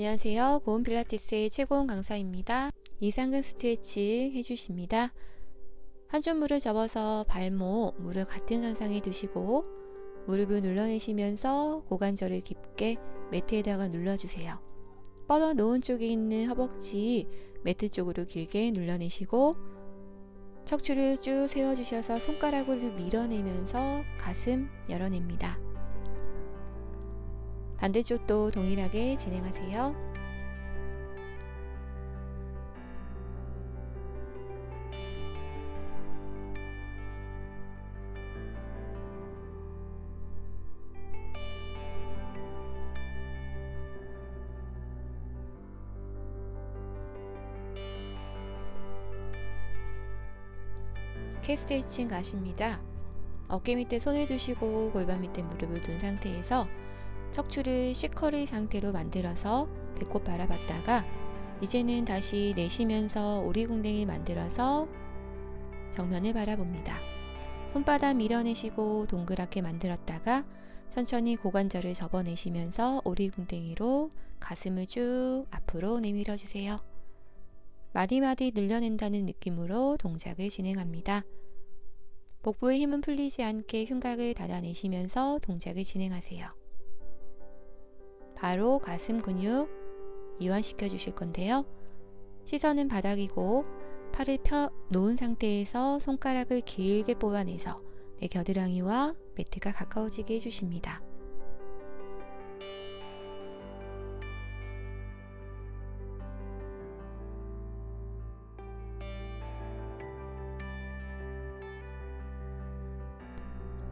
안녕하세요. 고운 필라테스의 최고원 강사입니다. 이상근 스트레칭 해주십니다. 한줌 물을 접어서 발목, 무릎 같은 선상에 두시고 무릎을 눌러내시면서 고관절을 깊게 매트에다가 눌러주세요. 뻗어 놓은 쪽에 있는 허벅지 매트 쪽으로 길게 눌러내시고 척추를 쭉 세워주셔서 손가락으로 밀어내면서 가슴 열어냅니다. 반대쪽도 동일하게 진행하세요. 캐스트레칭 가십니다. 어깨 밑에 손을 두시고 골반 밑에 무릎을 둔 상태에서 척추를 C커리 상태로 만들어서 배꼽 바라봤다가 이제는 다시 내쉬면서 오리궁뎅이 만들어서 정면을 바라봅니다. 손바닥 밀어내시고 동그랗게 만들었다가 천천히 고관절을 접어내시면서 오리궁뎅이로 가슴을 쭉 앞으로 내밀어 주세요. 마디마디 늘려낸다는 느낌으로 동작을 진행합니다. 복부의 힘은 풀리지 않게 흉곽을 닫아내시면서 동작을 진행하세요. 바로 가슴 근육 이완시켜 주실 건데요. 시선은 바닥이고 팔을 펴 놓은 상태에서 손가락을 길게 뽑아내서 내 겨드랑이와 매트가 가까워지게 해주십니다.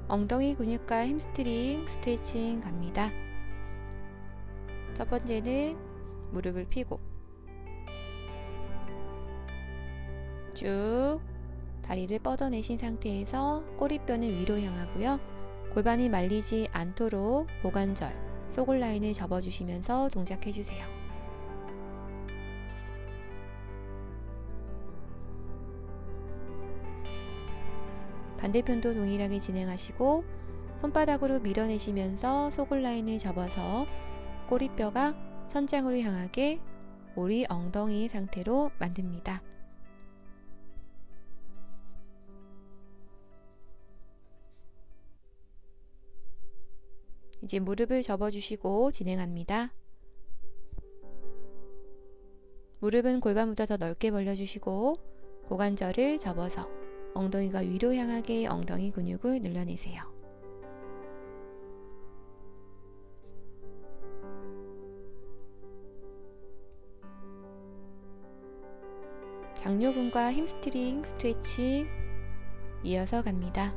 엉덩이 근육과 햄스트링 스트레칭 갑니다. 첫 번째는 무릎을 펴고 쭉 다리를 뻗어내신 상태에서 꼬리뼈는 위로 향하고요. 골반이 말리지 않도록 고관절, 소골 라인을 접어주시면서 동작해주세요. 반대편도 동일하게 진행하시고 손바닥으로 밀어내시면서 소골 라인을 접어서 꼬리뼈가 천장으로 향하게 우리 엉덩이 상태로 만듭니다. 이제 무릎을 접어주시고 진행합니다. 무릎은 골반보다 더 넓게 벌려주시고 고관절을 접어서 엉덩이가 위로 향하게 엉덩이 근육을 늘려내세요. 장요근과 햄스트링 스트레칭 이어서 갑니다.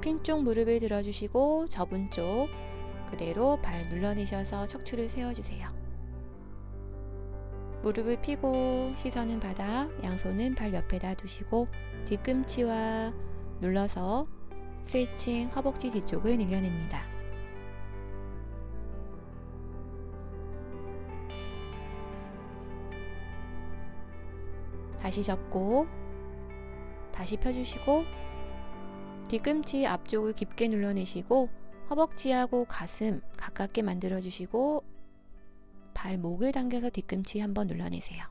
핀 쪽 무릎을 들어주시고 접은 쪽 그대로 발 눌러내셔서 척추를 세워주세요. 무릎을 펴고 시선은 바닥, 양손은 발 옆에다 두시고 뒤꿈치와 눌러서 스트레칭 허벅지 뒤쪽을 늘려냅니다. 다시 접고 다시 펴주시고 뒤꿈치 앞쪽을 깊게 눌러내시고 허벅지하고 가슴 가깝게 만들어 주시고 발목을 당겨서 뒤꿈치 한번 눌러내세요.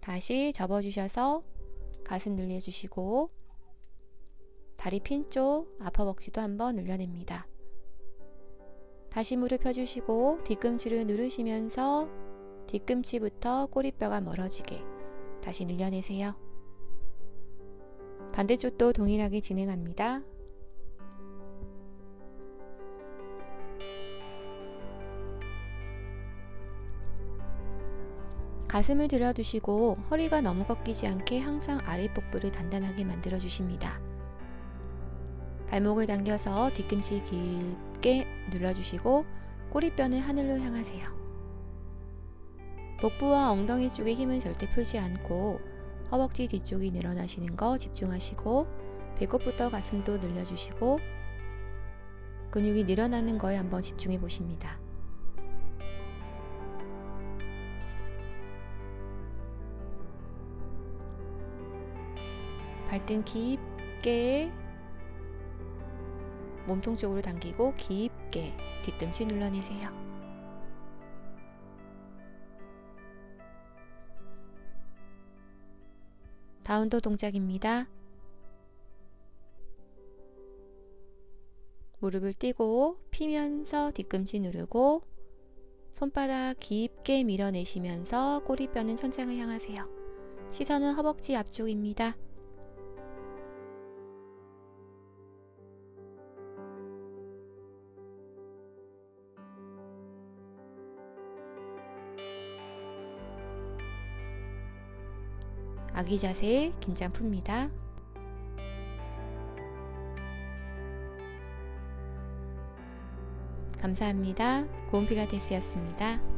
다시 접어주셔서 가슴 늘려주시고 다리 핀 쪽 아퍼벅지도 한번 늘려냅니다. 다시 무릎 펴주시고 뒤꿈치를 누르시면서 뒤꿈치부터 꼬리뼈가 멀어지게 다시 늘려내세요. 반대쪽도 동일하게 진행합니다. 가슴을 들어두시고 허리가 너무 꺾이지 않게 항상 아랫복부를 단단하게 만들어 주십니다. 발목을 당겨서 뒤꿈치 길게 눌러주시고 꼬리뼈는 하늘로 향하세요. 복부와 엉덩이 쪽에 힘을 절대 풀지 않고 허벅지 뒤쪽이 늘어나시는 거 집중하시고 배꼽부터 가슴도 늘려주시고 근육이 늘어나는 거에 한번 집중해 보십니다. 발등 깊게 몸통 쪽으로 당기고 깊게 뒤꿈치 눌러내세요. 다운도 동작입니다. 무릎을 띄고 피면서 뒤꿈치 누르고 손바닥 깊게 밀어내시면서 꼬리뼈는 천장을 향하세요. 시선은 허벅지 앞쪽입니다. 아기 자세 긴장 풉니다. 감사합니다. 고운 필라테스였습니다.